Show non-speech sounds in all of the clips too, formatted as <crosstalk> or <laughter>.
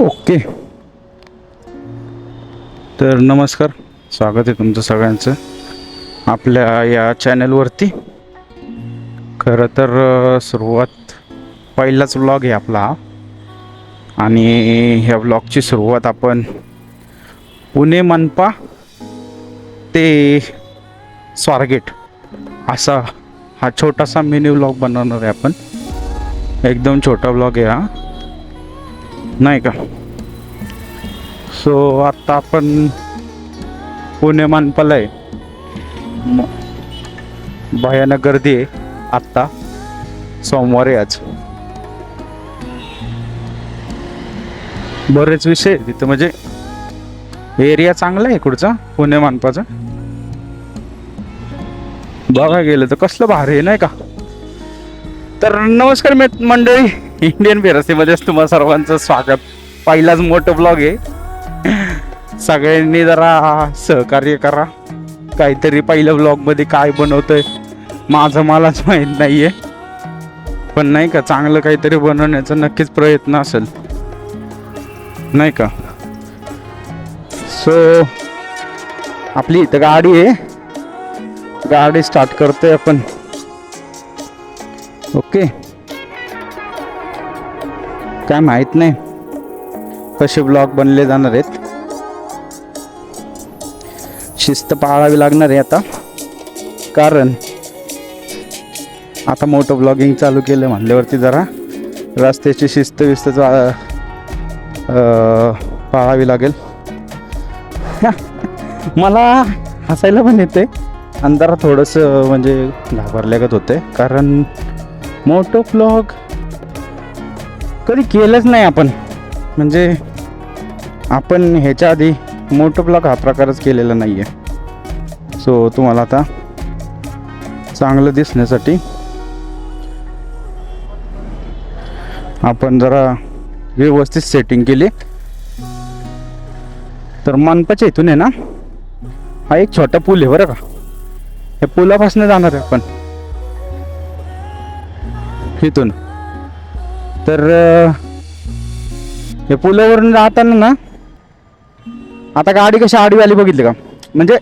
Okay. तर नमस्कार स्वागत आहे तुमचं सगळ्यांचं आपल्या या चॅनलवरती. खरं तर सुरुवात पहिलाच व्लॉग आहे आपला. आणि ह्या व्लॉगची सुरुवात आपण पुणे मनपा ते स्वारगेट असा हा छोटासा मिनी व्लॉग बनवणार आहे आपण. एकदम छोटा व्लॉग आहे हा. नाही का? सो आत्ता आपण पुणे मानपाला आहे भयानक गर्दी आहे आत्ता. सोमवार आहे आज. बरेच विषय आहेत तिथं म्हणजे एरिया चांगला आहे इकडचा पुणे मानपाचा. बघा गेलं तर कसलं भारी आहे नाही का? तर नमस्कार मी मंडळी. इंडियन फेरसीमध्येच तुम्हा सर्वांचं स्वागत. पहिलाच मोठं ब्लॉग आहे. सगळ्यांनी जरा सहकार्य करा. काहीतरी पहिल्या ब्लॉगमध्ये काय बनवतंय माझं मलाच माहीत नाही आहे पण नाही का चांगलं काहीतरी बनवण्याचा नक्कीच प्रयत्न असेल. नाही का? सो आपली इथं गाडी आहे. गाडी स्टार्ट करतोय आपण. ओके काय माहीत नाही. कसे ब्लॉग बनले जाणार आहेत. शिस्त पाळावी लागणार आहे आता. कारण आता मोठं ब्लॉगिंग चालू केलं म्हणल्यावरती जरा रस्त्याची शिस्त विस्त चा- पाळावी लागेल. मला हसायला पण येते. अंधारा थोडंसं म्हणजे घाबरल्यागत होते. कारण मोठं ब्लॉग कधी केलंच नाही आपण. म्हणजे आपण ह्याच्या आधी मोठं ब्लॉग हा प्रकारच केलेला नाही आहे सो तुम्हाला आता चांगलं दिसण्यासाठी आपण जरा व्यवस्थित सेटिंग केली. तर मानपाच्या इथून आहे ना हा एक छोटा पूल आहे बरं का. हे पुलापासून जाणार आहे आपण. इथून. तर हे पुलावरून राहताना ना आता गाडी कशी आडवी आली बघितली का? म्हणजे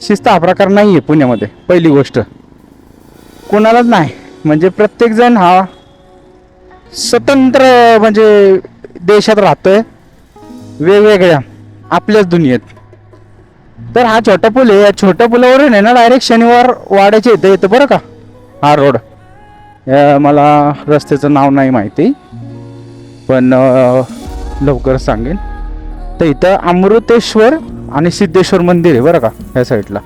शिस्त हा प्रकार नाही आहे पुण्यामध्ये पहिली गोष्ट. कोणालाच नाही. म्हणजे प्रत्येकजण हा स्वतंत्र म्हणजे देशात राहतोय. वेगवेगळ्या आपल्याच दुनियेत. तर हा छोटा पूल आहे. या छोट्या पुलावरून आहे ना डायरेक्ट शनिवार वाड्याच्या इथं येतं बरं का? हा रोड मला रस्त्याचं नाव नाही माहिती पण लवकर सांगेन. तर इथं अमृतेश्वर आणि सिद्धेश्वर मंदिर आहे बरं का ह्या साईडला.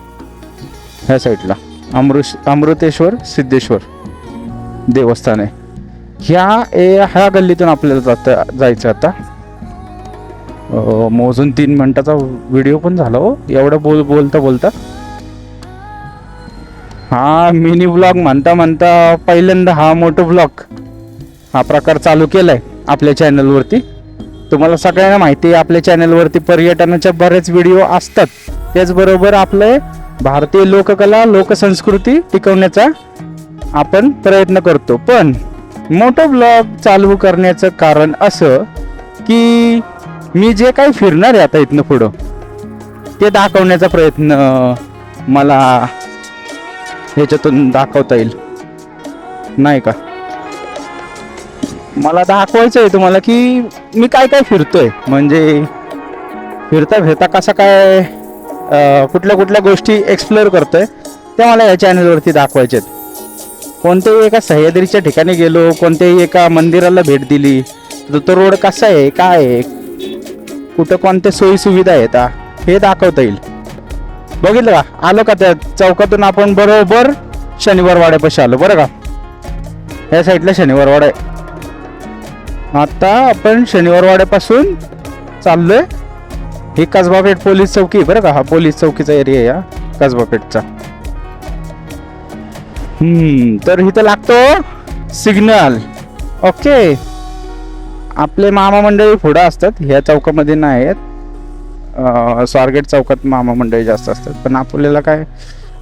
ह्या साईडला. अमृ अमृतेश्वर सिद्धेश्वर देवस्थान आहे. ह्या ए ह्या गल्लीतून आपल्याला जाता जायचं आता. मोजून तीन मिनटाचा व्हिडिओ पण झाला हो. एवढं बोल बोलता बोलता. हा मिनी ब्लॉग म्हणता म्हणता पहिल्यांदा हा मोठं ब्लॉग हा प्रकार चालू केलाय आपल्या चॅनलवरती तुम्हाला सगळ्यांना माहिती आहे आपल्या चॅनलवरती पर्यटनाच्या बरेच व्हिडिओ असतात. त्याचबरोबर आपले भारतीय लोककला लोकसंस्कृती टिकवण्याचा आपण प्रयत्न करतो. पण मोठं ब्लॉग चालू करण्याचं कारण असं की मी जे काही फिरणार आहे आता इथनं पुढं ते दाखवण्याचा प्रयत्न मला ह्याच्यातून दाखवता येईल. नाही का? मला दाखवायचं आहे तुम्हाला की मी काय काय फिरतोय. म्हणजे फिरता फिरता कसा काय कुठल्या कुठल्या गोष्टी एक्सप्लोअर करतोय ते मला या चॅनलवरती दाखवायचे आहेत कोणत्याही एका सह्याद्रीच्या ठिकाणी गेलो कोणत्याही एका मंदिराला भेट दिली तर तो रोड कसा आहे काय आहे कुठं कोणत्या सोयी सुविधा आहेत हे दाखवता येईल. बघितलं का? आलो का त्या चौकातून आपण बरोबर शनिवार वाड्यापाशी आलो बरं का? या साईडला शनिवार वाडा आहे. आता आपण शनिवार वाड्यापासून चाललोय ही कसबापेठ पोलीस चौकी आहे बरं का? हा पोलीस चौकीचा एरिया आहे हा कसबापेठचा. हम्म तर इथं लागतो सिग्नल. ओके. आपले मामा मंडळी पुढं असतात ह्या चौकामध्ये नाही आहेत स्वारगेट चौकात मामा मंडळी जास्त असतात. पण आपल्याला काय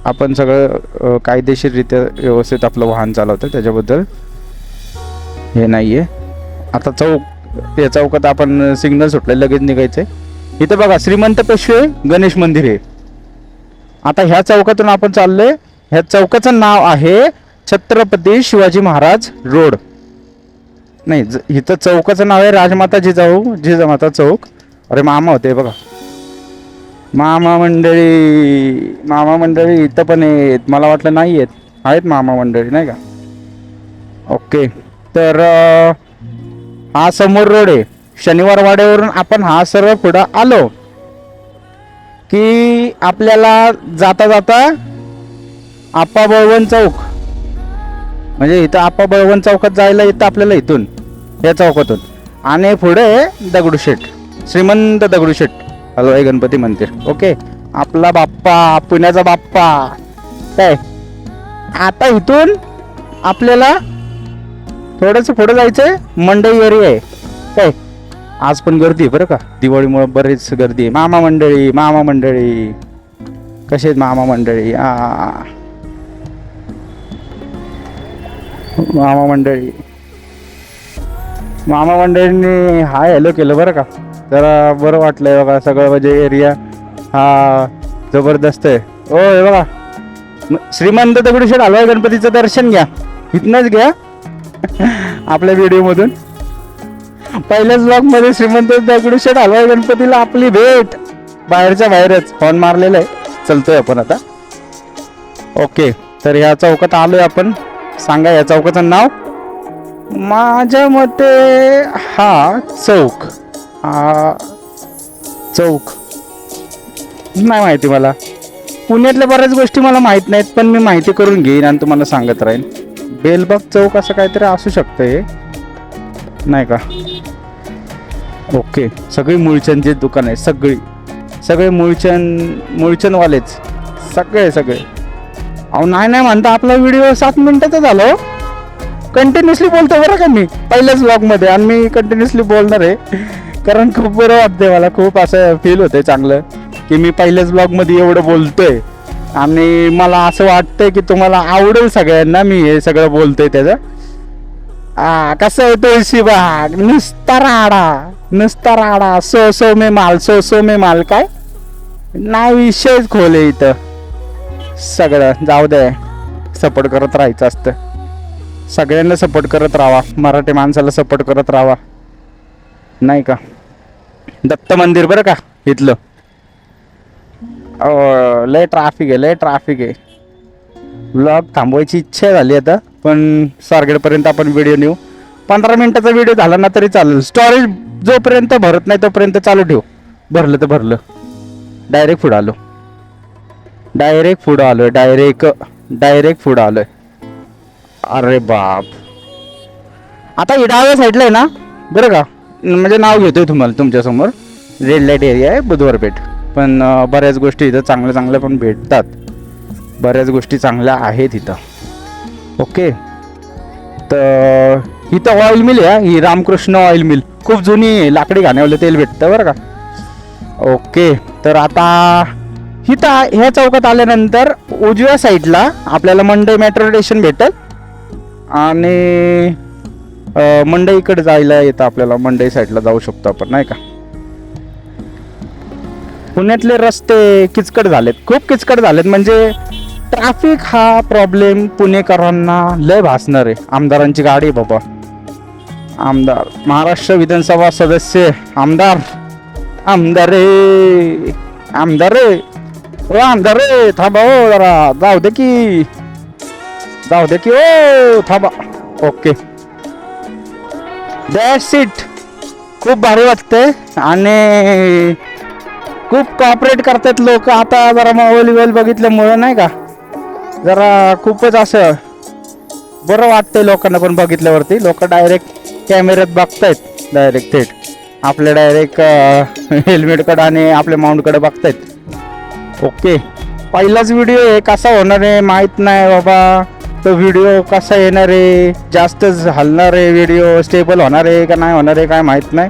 आपण सगळं कायदेशीररित्या व्यवस्थित आपलं वाहन चालवतं त्याच्याबद्दल हे नाही आहे आता चौक या चौकात आपण सिग्नल सुटले लगेच निघायचंय. इथं बघा श्रीमंत पेशवे गणेश मंदिर आहे. आता ह्या चौकातून आपण चाललोय ह्या चौकाचं नाव आहे छत्रपती शिवाजी महाराज रोड. नाही ज- इथं चौकाचं नाव आहे राजमाता जिजाऊ जिजामाता चौक. अरे मामा होते बघा. मामा मंडळी मामा मंडळी इथं पण आहेत. मला वाटलं नाही आहेत. आहेत मामा मंडळी नाही का? ओके. तर हा समोर रोड आहे. शनिवार वाड्यावरून आपण हा सर्व पुढं आलो की आपल्याला जाता जाता आप्पा बळवण चौक म्हणजे इथं आप्पा बळवण चौकात जायला येतं आपल्याला इथून या चौकातून. आणि पुढे दगडूशेठ श्रीमंत दगडूशेठ. हलवाई गणपती मंदिर ओके? आपला बाप्पा पुण्याचा बाप्पा. काय? आता इथून आपल्याला थोडंसं पुढे जायचंय मंडई एरिया आहे. काय? आज पण गर्दी आहे बरं का? दिवाळीमुळे बरीच गर्दी आहे. मामा मंडळी मामा मंडळी. कसे आहेत मामा मंडळी? आ. मामा मंडळी. मामा मंडळींनी हाय हॅलो केलं बरं का? जरा बरं वाटलंय बघा सगळं म्हणजे एरिया हा जबरदस्त आहे. ओ हे बघा. म- श्रीमंत दगडूशेठ हलवाई गणपतीचं दर्शन घ्या. इथनंच घ्या. <laughs> आपल्या व्हिडिओमधून. पहिल्याच ब्लॉगमध्ये श्रीमंत दगडूशेठ हलवाई गणपतीला आपली भेट. बाहेरच्या बाहेरच. हॉर्न मारलेलं आहे. चलतोय आपण आता. ओके तर ह्या चौकात आलोय आपण. सांगा या चौकाचं नाव. माझ्या मते हा चौक. हा चौक. नाही माहिती मला. पुण्यातल्या बऱ्याच गोष्टी मला माहीत नाहीत पण मी माहिती करून घेईन आणि तुम्हाला सांगत राहीन. बेलबाग चौक असं काहीतरी असू शकतं हे. नाही का? ओके. सगळी मुळचंदची दुकान आहे सगळी. सगळे मुळचंद मुळचंदवालेच. सगळे सगळे. अहो नाही नाही म्हणता आपला व्हिडिओ सात मिनिटाचा झालो हो. कंटिन्युअसली बोलतो बरं का मी पहिल्याच ब्लॉगमध्ये आणि मी कंटिन्युअसली बोलणार आहे. कारण खूप बरं वाटतंय मला. खूप असं फील होतंय चांगलं की मी पहिल्याच ब्लॉगमध्ये एवढं बोलतोय. आणि मला असं वाटतंय की तुम्हाला आवडेल सगळ्यांना मी हे सगळं बोलतोय त्याचं. आ कसं आहे तुळशीबाग नुसता राडा नुसता राडा. सो सो मे माल सो सो मे माल काय? नाही विषयच खोले इथं. सगळं जाऊ दे. सपोर्ट करत राहायचं असतं. सगळ्यांना सपोर्ट करत राहा मराठी माणसाला सपोर्ट करत राहा नाही का? दत्त मंदिर बरं का इथलं. लय ट्राफिक आहे लय ट्राफिक आहे. ब्लॉग थांबवायची इच्छा झाली आता पण स्वारगेटपर्यंत आपण व्हिडिओ नेऊ. पंधरा मिनिटाचा व्हिडिओ झाला ना तरी चालेल. स्टोरेज जोपर्यंत भरत नाही तोपर्यंत चालू ठेव. भरलं तर भरलं. डायरेक्ट पुढं आलो. डायरेक्ट पुढं आलो डायरेक्ट डायरेक्ट पुढं आलोय. अरे बाप. आता ही डाव्या साईडला आहे ना? बरं का? म्हणजे नाव घेतोय तुम्हाला तुमच्यासमोर रेड लाइट एरिया आहे बुधवार पेठ पण बऱ्याच गोष्टी इथं चांगल्या चांगल्या पण भेटतात. बऱ्याच गोष्टी चांगल्या आहेत इथं. ओके तर इथं ऑइल मिल आहे ही. रामकृष्ण ऑइल मिल खूप जुनी लाकडी घाण्यावलं तेल भेटतं बरं का. ओके तर आता इथं ह्या चौकात आल्यानंतर उजव्या साईडला आपल्याला मंडई मेट्रो स्टेशन भेटेल. आणि मंडईकडे जायला येतं आपल्याला मंडई साईडला जाऊ शकतो आपण नाही का? पुण्यातले रस्ते किचकट झालेत खूप किचकट झालेत. म्हणजे ट्रॅफिक हा प्रॉब्लेम पुणेकरांना लय भासणार आहे. आमदारांची गाडी आहे बाबा. आमदार महाराष्ट्र विधानसभा सदस्य आमदार. आमदार रे. आमदार रे. ओ आमदार रे थांबा हो जरा. जाऊ दे की. जाऊ दे की. ओ थांबा. ओके. दॅट्स सीट खूप भारी वाटते आणि खूप कॉपरेट करतात लोक. आता जरा मोबाईल वेल बघितल्यामुळं नाही का? जरा खूपच असं बरं वाटतंय लोकांना पण बघितल्यावरती. लोक डायरेक्ट कॅमेऱ्यात बघतायत. डायरेक्ट थेट आपल्या डायरेक्ट हेल्मेटकडं आणि आपल्या माउंटकडे बघतायत. ओके पहिलाच व्हिडिओ आहे. कसा होणार आहे माहीत नाही बाबा. तो व्हिडिओ कसा येणार आहे? जास्त हलणार आहे व्हिडिओ स्टेबल होणार आहे का नाही होणार आहे? काय माहीत नाही.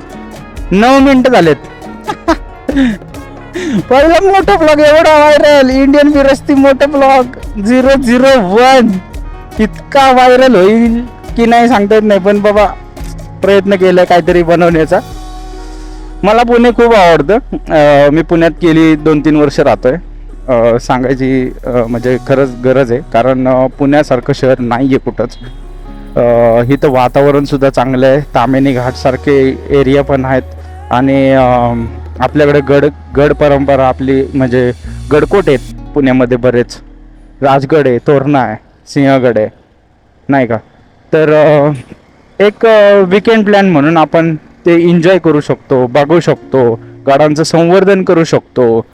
नऊ मिनटं झालेत. <laughs> पहिला मोठा ब्लॉग एवढा व्हायरल इंडियन बिरस्ती मोठा ब्लॉग झिरो झिरो वन इतका व्हायरल होईल की नाही सांगता येत नाही. पण बाबा प्रयत्न केला काहीतरी बनवण्याचा. मला पुणे खूप आवडतं. मी पुण्यात गेली दोन तीन वर्ष राहतोय. सांगायची म्हणजे खरंच गरज आहे. कारण पुण्यासारखं शहर नाही आहे कुठंच इथं वातावरणसुद्धा चांगलं आहे. तामिनी घाटसारखे एरिया पण आहेत. आणि आपल्याकडे गड गड परंपरा आपली म्हणजे गडकोट आहेत पुण्यामध्ये बरेच. राजगड आहे तोरणा आहे सिंहगड आहे. नाही का? तर एक विकेंड प्लॅन म्हणून आपण ते एन्जॉय करू शकतो बघू शकतो. गडांचं संवर्धन करू शकतो.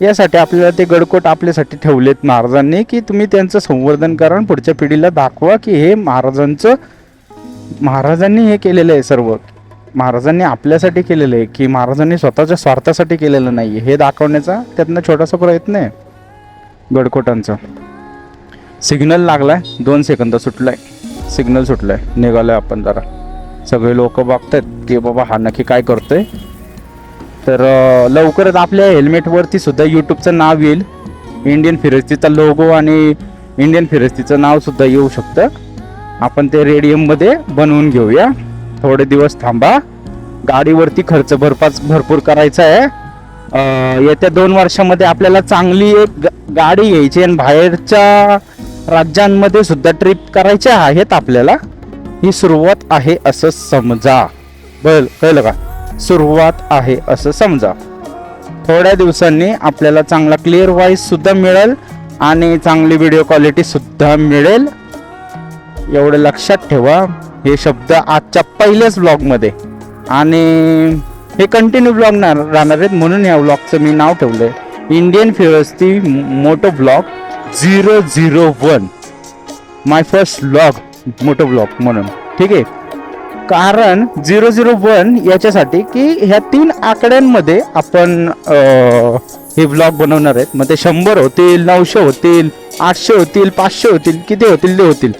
यासाठी आपल्याला ते गडकोट आपल्यासाठी ठेवलेत महाराजांनी की तुम्ही त्यांचं संवर्धन करा आणि पुढच्या पिढीला दाखवा की हे महाराजांचं महाराजांनी हे केलेलं आहे सर्व. महाराजांनी आपल्यासाठी केलेलं आहे की महाराजांनी स्वतःच्या स्वार्थासाठी केलेलं नाही हे दाखवण्याचा त्यातनं छोटासा प्रयत्न आहे गडकोटांचा. सिग्नल लागलाय दोन सेकंद सुटलाय. सिग्नल सुटलाय निघालोय आपण जरा. सगळे लोक बघतात की बाबा हा नक्की काय करतोय. तर लवकरच आपल्या हेल्मेटवरती सुद्धा यूट्यूबचं नाव येईल. इंडियन फिरस्तीचा लोगो आणि इंडियन फिरस्तीचं नाव सुद्धा येऊ शकतं. आपण ते रेडियममध्ये बनवून घेऊया. थोडे दिवस थांबा. गाडीवरती खर्च भरपाच भरपूर करायचा आहे. येत्या दोन वर्षामध्ये आपल्याला चांगली एक गाडी घ्यायची आणि बाहेरच्या राज्यांमध्ये सुद्धा ट्रिप करायच्या आहेत आपल्याला. ही सुरुवात आहे असं समजा. बल कळलं का? सुरुवात आहे असं समजा. थोड्या दिवसांनी आपल्याला चांगला क्लिअर व्हॉइससुद्धा मिळेल आणि चांगली व्हिडिओ क्वालिटीसुद्धा मिळेल. एवढं लक्षात ठेवा. हे शब्द आजच्या पहिल्याच ब्लॉगमध्ये आणि हे कंटिन्यू ब्लॉग राहणार आहेत म्हणून या ब्लॉगचं मी नाव ठेवलं आहे Indian Firasti moto blog zero zero one my first blog moto blog म्हणून. ठीक आहे? कारण झिरो झिरो वन याच्यासाठी की ह्या तीन आकड्यांमध्ये आपण हे ब्लॉग बनवणार आहेत. मग ते शंभर होतील नऊशे होतील आठशे होतील पाचशे होतील किती होतील ते होतील.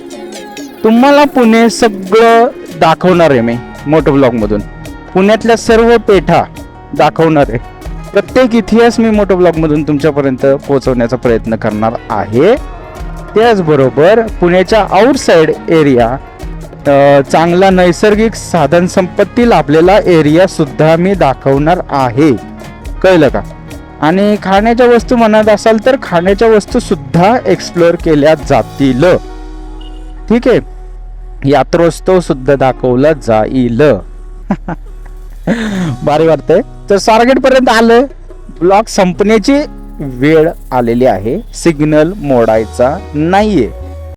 तुम्हाला पुणे सगळं दाखवणार आहे मी मोठं ब्लॉगमधून पुण्यातल्या सर्व पेठा दाखवणार आहे. प्रत्येक इतिहास मी मोठं ब्लॉगमधून तुमच्यापर्यंत पोहोचवण्याचा प्रयत्न करणार आहे. त्याचबरोबर पुण्याच्या आउटसाईड एरिया चांगला नैसर्गिक साधनसंपत्ती लाभलेला एरियासुद्धा मी दाखवणार आहे. कळलं का? आणि खाण्याच्या वस्तू म्हणत असाल तर खाण्याच्या वस्तूसुद्धा एक्सप्लोअर केल्या जातील. ठीक आहे? यात्रोत्सवसुद्धा दाखवलं दाखवला जाईल. <laughs> भारी वाटतंय. तर स्वारगेटपर्यंत आलं. ब्लॉक संपण्याची वेळ आलेली आहे. सिग्नल मोडायचा नाहीये.